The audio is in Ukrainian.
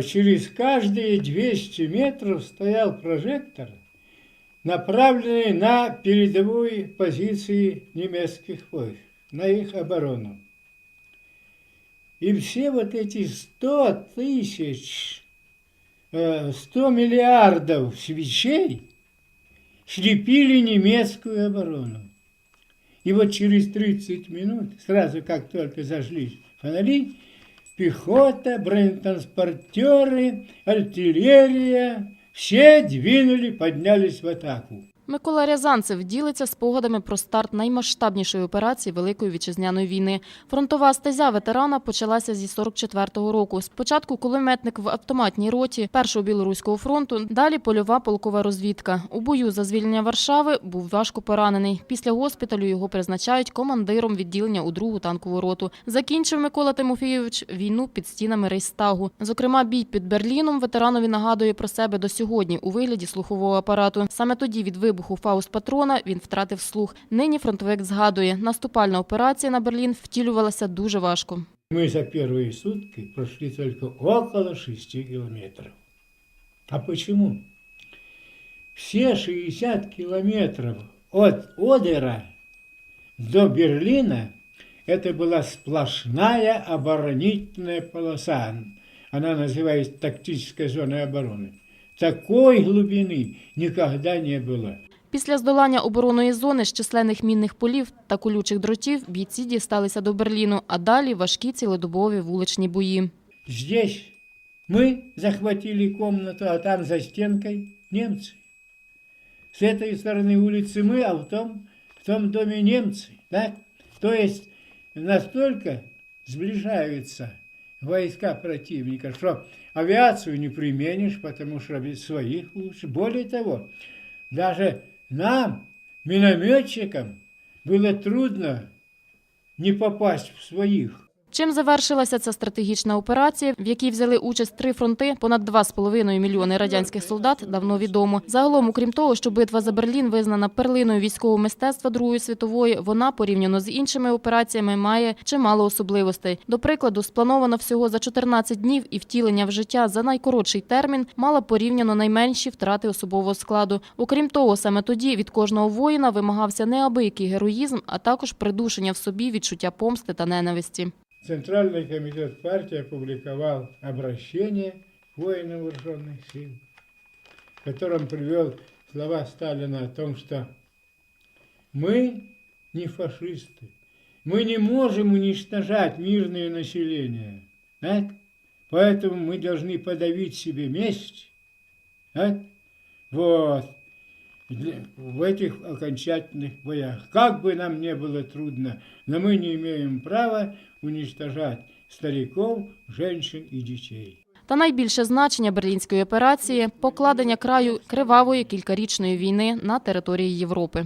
Через каждые 200 метров стоял прожектор, направленный на передовые позиции немецких войск, на их оборону. И все вот эти 100 тысяч, э, 100 миллиардов свечей слепили немецкую оборону. И вот через 30 минут, сразу как только зажглись фонари, пехота, бронетранспортеры, артиллерия, все двинули, поднялись в атаку. Микола Рязанцев ділиться спогадами про старт наймасштабнішої операції Великої вітчизняної війни. Фронтова стезя ветерана почалася зі 44-го року. Спочатку кулеметник в автоматній роті першого білоруського фронту, далі польова полкова розвідка. У бою за звільнення Варшави був важко поранений. Після госпіталю його призначають командиром відділення у другу танкову роту. Закінчив Микола Тимофійович війну під стінами Рейстагу. Зокрема, бій під Берліном ветеранові нагадує про себе до сьогодні у вигляді слухового апарату. Саме тоді від вибуху фауст-патрона він втратив слух. Нині фронтовик згадує, наступальна операція на Берлін втілювалася дуже важко. Мы за первые сутки прошли только около 6 километров. А почему? Все 60 километров от Одера до Берлина это была сплошная оборонительная полоса. Она называется тактической зоной обороны. Такой глубины никогда не было. Після здолання оборонної зони з численних мінних полів та колючих дротів бійці дісталися до Берліну, а далі важкі цілодобові вуличні бої. Здесь мы захватили комнату, а там за стенкой немцы. С этой стороны улицы мы, а в том, в том доме немцы. Так? То есть настолько сближаются войска противника, что авиацию не применишь, потому что без своих лучше. Более того, даже нам, минометчикам, было трудно не попасть в своих. Чим завершилася ця стратегічна операція, в якій взяли участь три фронти, понад 2,5 мільйони радянських солдат, давно відомо. Загалом, окрім того, що битва за Берлін визнана перлиною військового мистецтва Другої світової, вона порівняно з іншими операціями має чимало особливостей. До прикладу, сплановано всього за 14 днів і втілення в життя за найкоротший термін мала порівняно найменші втрати особового складу. Окрім того, саме тоді від кожного воїна вимагався неабиякий героїзм, а також придушення в собі відчуття помсти та ненависті. Центральный комитет партии опубликовал обращение воинам вооруженных сил, в котором привел слова Сталина о том, что мы не фашисты, мы не можем уничтожать мирное население, так? поэтому мы должны подавить себе месть. Так? Вот. Для- в этих окончательных боях. Как бы нам не было трудно, но мы не имеем права уничтожать стариков, женщин и детей. Та найбільше значення берлінської операції покладення краю кривавої кількарічної війни на території Європи.